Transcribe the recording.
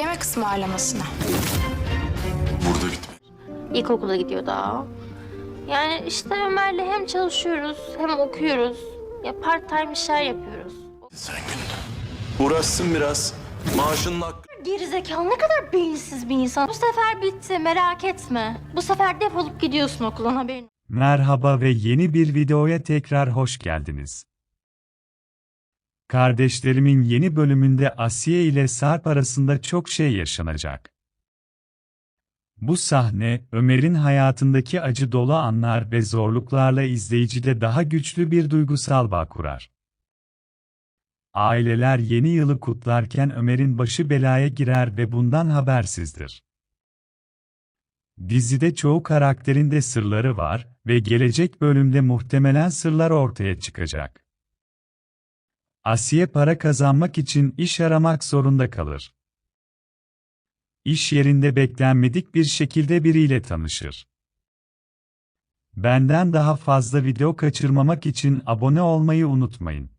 yemek ısmarlamasına. Burada bitme. İlkokula gidiyor daha. Yani işte Ömer'le hem çalışıyoruz hem okuyoruz. Ya part time işler yapıyoruz. Sen gün. Uğraşsın biraz. Maaşının hakkı. Gerizekalı ne kadar beyinsiz bir insan. Bu sefer bitti merak etme. Bu sefer defolup gidiyorsun okulun haberin. Merhaba ve yeni bir videoya tekrar hoş geldiniz. Kardeşlerimin yeni bölümünde Asiye ile Sarp arasında çok şey yaşanacak. Bu sahne, Ömer'in hayatındaki acı dolu anlar ve zorluklarla izleyicide daha güçlü bir duygusal bağ kurar. Aileler yeni yılı kutlarken Ömer'in başı belaya girer ve bundan habersizdir. Dizide çoğu karakterin de sırları var ve gelecek bölümde muhtemelen sırlar ortaya çıkacak. Asiye para kazanmak için iş aramak zorunda kalır. İş yerinde beklenmedik bir şekilde biriyle tanışır. Benden daha fazla video kaçırmamak için abone olmayı unutmayın.